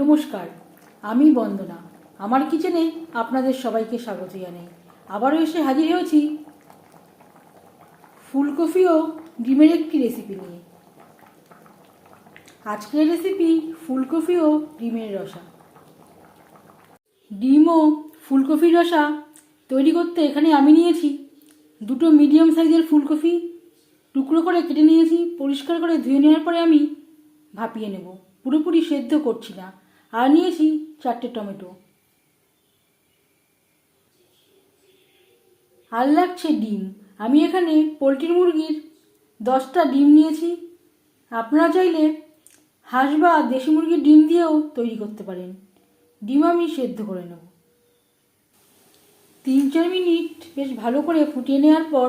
নমস্কার, আমি বন্দনা। আমার কিচেনে আপনাদের সবাইকে স্বাগত জানাই। আবারও এসে হাজির হয়েছি ফুলকপি ও ডিমের একটি রেসিপি নিয়ে। আজকের রেসিপি ফুলকপি ও ডিমের রসা। ডিম ও ফুলকপির রসা তৈরি করতে এখানে আমি নিয়েছি দুটো মিডিয়াম সাইজের ফুলকপি। টুকরো করে কেটে নিয়েছি, পরিষ্কার করে ধুয়ে নেওয়ার পরে আমি ভাপিয়ে নেব। পুরোপুরি সেদ্ধ করছি না। আর নিয়েছি চারটে টমেটো। আর লাগছে ডিম। আমি এখানে পোলট্রির মুরগির দশটা ডিম নিয়েছি। আপনারা চাইলে হাঁস বা দেশি মুরগির ডিম দিয়েও তৈরি করতে পারেন। ডিম আমি সেদ্ধ করে নেব। তিন চার মিনিট বেশ ভালো করে ফুটিয়ে নেওয়ার পর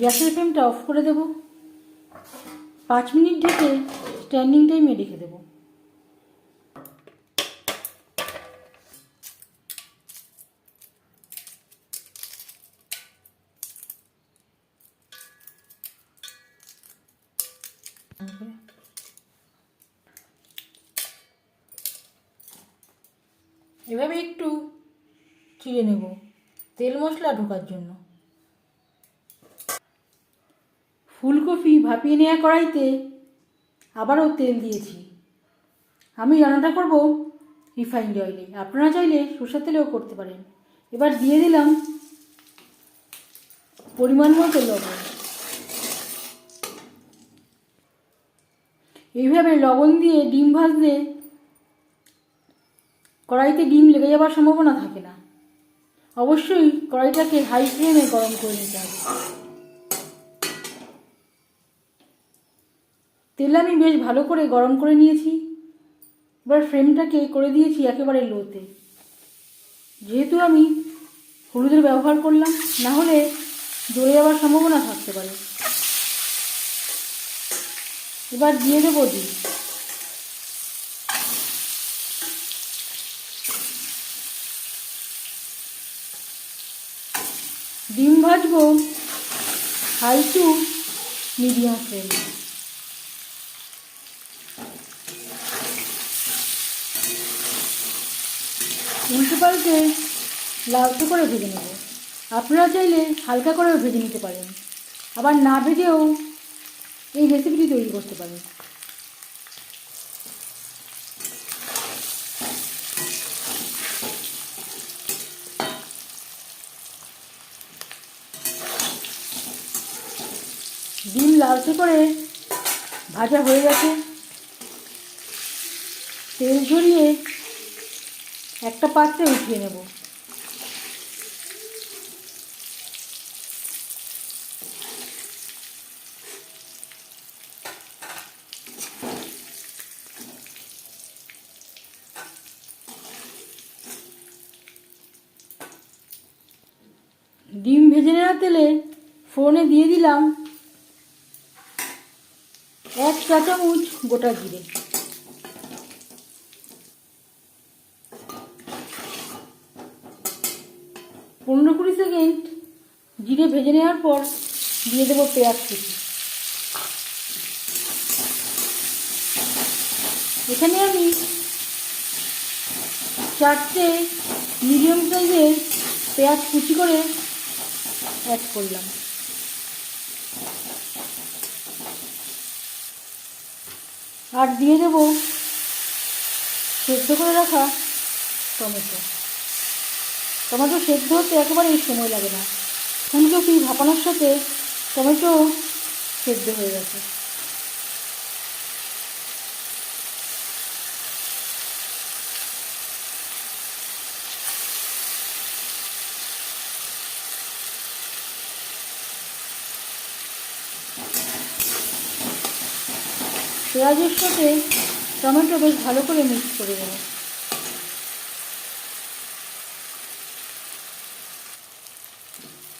গ্যাসের ফ্লেমটা অফ করে দেব। পাঁচ মিনিট ঢেকে স্ট্যান্ডিং টাইমে রেখে দেবো। এভাবে একটু চিড়ে নেব। তেল মশলা ঢোকার জন্য। ফুলকপি ভাপিয়ে নেওয়া কড়াইতে আবারও তেল দিয়েছি। আমি রান্নাটা করব রিফাইন্ড অয়েলে। আপনারা চাইলে সরষের তেলেও করতে পারেন। এবার দিয়ে দিলাম পরিমাণ মতো লবণ। এইভাবে লবণ দিয়ে ডিম ভাজলে কড়াইতে ডিম লেগে যাওয়ার সম্ভাবনা থাকে না। অবশ্যই কড়াইটাকে হাই ফ্লেমে গরম করে নিতে হবে। তেল আমি বেশ ভালো করে গরম করে নিয়েছি। এবার ফ্রেমটাকে করে দিয়েছি একেবারে লোতে। যেহেতু আমি হলুদের ব্যবহার করলাম, না হলে জ্বলে যাওয়ার সম্ভাবনা থাকতে পারে। এবার দিয়ে দেবো ডিম। ডিম ভাজবো, হাই টু মিডিয়াম ফ্লেম। উল্টে পাল্টে লালচে করে ভেজে নেব। আপনারা চাইলে হালকা করেও ভেজে নিতে পারেন। আবার না ভেজেও এই রেসিপিটি তৈরি করতে পারেন। ডিম লালচে করে ভাজা হয়ে গেছে। তেল ঝরিয়ে একটা পাত্রে উঠিয়ে নেব। ডিম ভেজে নেওয়া তেলে ফোনে দিয়ে দিলাম এক চা চামচ গোটা জিরে। পনেরো কুড়ি সেকেন্ড জিরে ভেজে নেওয়ার পর দিয়ে দেবো পেঁয়াজ কুচি। এখানে আমি চারটে মিডিয়াম সাইজের পেঁয়াজ কুচি করে অ্যাড করলাম। আর দিয়ে দেবো সেদ্ধ করে রাখা টমেটো। টমেটো সেদ্ধ হতে একেবারেই সময় লাগে না। ফুলকপি ভাপানোর সাথে টমেটো সেদ্ধ হয়ে গেছে। পেঁয়াজের সাথে টমেটো বেশ ভালো করে মিক্স করে দেব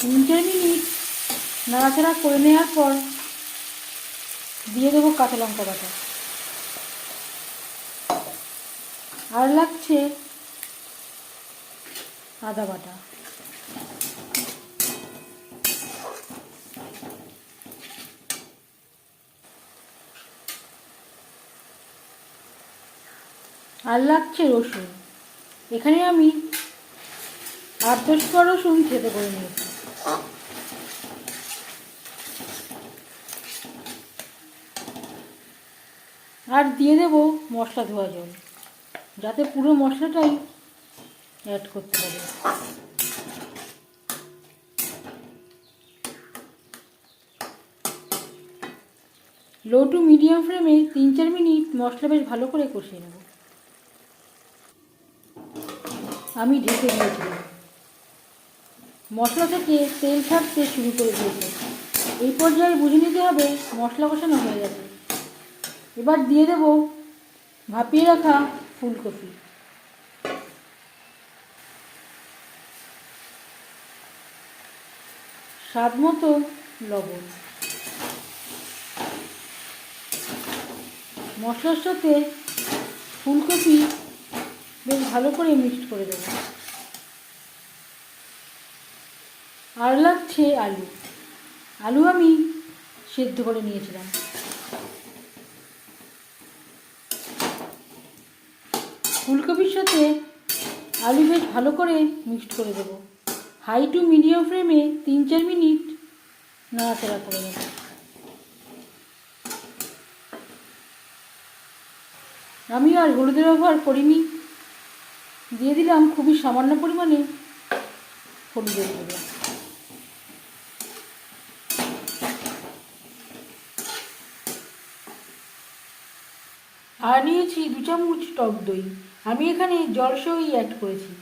তিন মিনিট নাড়াচাড়া করে নেওয়ার পর দিয়ে দেবো কাঁচা লঙ্কা বাটা। আর লাগছে আদা বাটা। আর লাগছে রসুন। এখানে আমি কোয়া রসুন খেতে করে নিয়েছি। আর দিয়ে দেব মশলা ধোয়া জল, যাতে পুরো মশলাটাই অ্যাড করতে পারে। লো টু মিডিয়াম ফ্লেমে তিন চার মিনিট মশলা বেশ ভালো করে কষিয়ে নেব। আমি ঢেকে দিয়েছিলাম। মশলা থেকে তেল ছাড়তে শুরু করে দিয়েছে। এই পর্যায়ে বুঝে নিতে হবে মশলা কষানো হয়ে গেছে। এবার দিয়ে দেব ভাপিয়ে রাখা ফুলকপি। স্বাদ মতো লবণ। মশলার সাথে ফুলকপি ভালো করে মিক্সড করে দেবো। আর লাগছে আলু। আলু আমি সেদ্ধ করে নিয়েছিলাম। ফুলকপির সাথে আলু বেশ ভালো করে মিক্সড করে দেবো। হাই টু মিডিয়াম ফ্লেমে তিন চার মিনিট নাড়াচাড়া করে নেব। আমি আর হলুদের ব্যবহার করিনি। দিয়ে দিলাম খুবই সামান্য পরিমাণে হলুদের গুঁড়ো। আর নিয়েছি দু চামচ টক দই। আমি এখানে জলসই অ্যাড করেছি।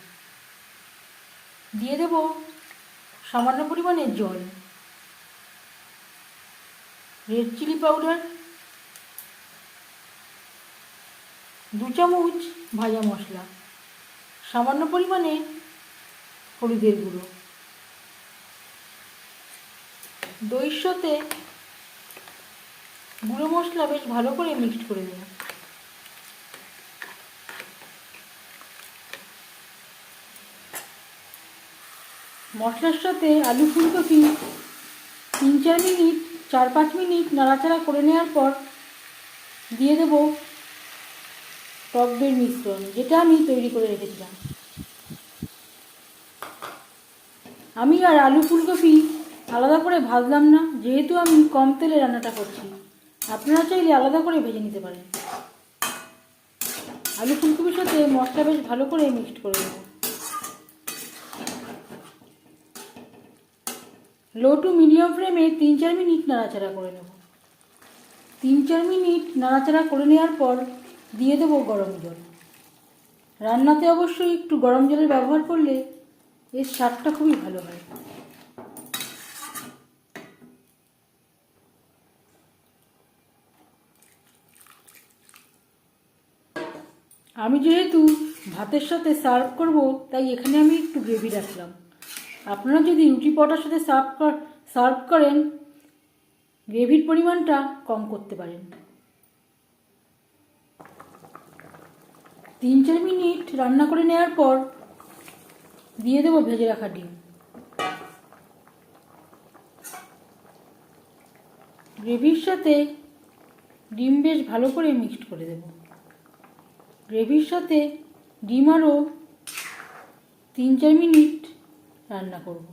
দিয়ে দেব সামান্য পরিমাণে জল। রেড চিলি পাউডার দু চামচ ভাজা মশলা। সামান্য পরিমাণে হলুদের গুঁড়ো। দইয়ের সাথে গুঁড়ো মশলা বেশ ভালো করে মিক্সড করে দেব মশলার সাথে আলু ফুলকপি তিন চার মিনিট, চার পাঁচ মিনিট নাড়াচাড়া করে নেওয়ার পর দিয়ে দেব টক মিশ্রণ, যেটা আমি তৈরি করে রেখেছিলাম। আমি আর আলু ফুলকপি আলাদা করে ভাজলাম না, যেহেতু আমি কম তেলে রান্নাটা করছি। আপনারা চাইলে আলাদা করে ভেজে নিতে পারেন। আলু ফুলকপির সাথে মশলা বেশ ভালো করে মিক্সড করে দেবো লো টু মিডিয়াম ফ্লেমে তিন চার মিনিট নাড়াচাড়া করে নেব। তিন চার মিনিট নাড়াচাড়া করে নেওয়ার পর দিয়ে দেবো গরম জল। রান্নাতে অবশ্যই একটু গরম জলের ব্যবহার করলে এর স্বাদটা খুবই ভালো হয়। আমি যেহেতু ভাতের সাথে সার্ভ করব, তাই এখানে আমি একটু গ্রেভি রাখলাম। আপনারা যদি রুটি পটার সাথে সার্ভ সার্ভ করেন, গ্রেভির পরিমাণটা কম করতে পারেন। তিন চার মিনিট রান্না করে নেওয়ার পর দিয়ে দেবো ভেজে রাখা ডিম। গ্রেভির সাথে ডিম বেশ ভালো করে মিক্সড করে দেব। গ্রেভির সাথে ডিম আরও তিন চার মিনিট রান্না করব।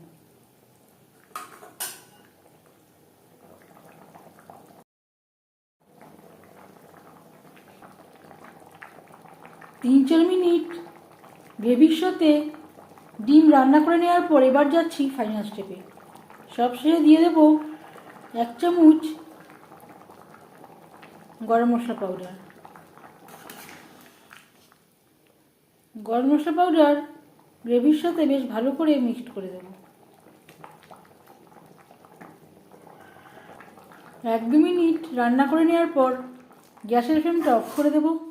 তিন চার মিনিট সাথে ডিম রান্না করে নেওয়ার পর এবার যাচ্ছি ফাইনাল স্টেপে সবশেষে দিয়ে দেব এক চামচ গরম মশলা পাউডার গরম মশলা পাউডার গ্রেভির সাথে বেশ ভালো করে মিক্সড করে দেব। এক দু মিনিট রান্না করে নেওয়ার পর গ্যাসের ফ্লেমটা অফ করে দেব।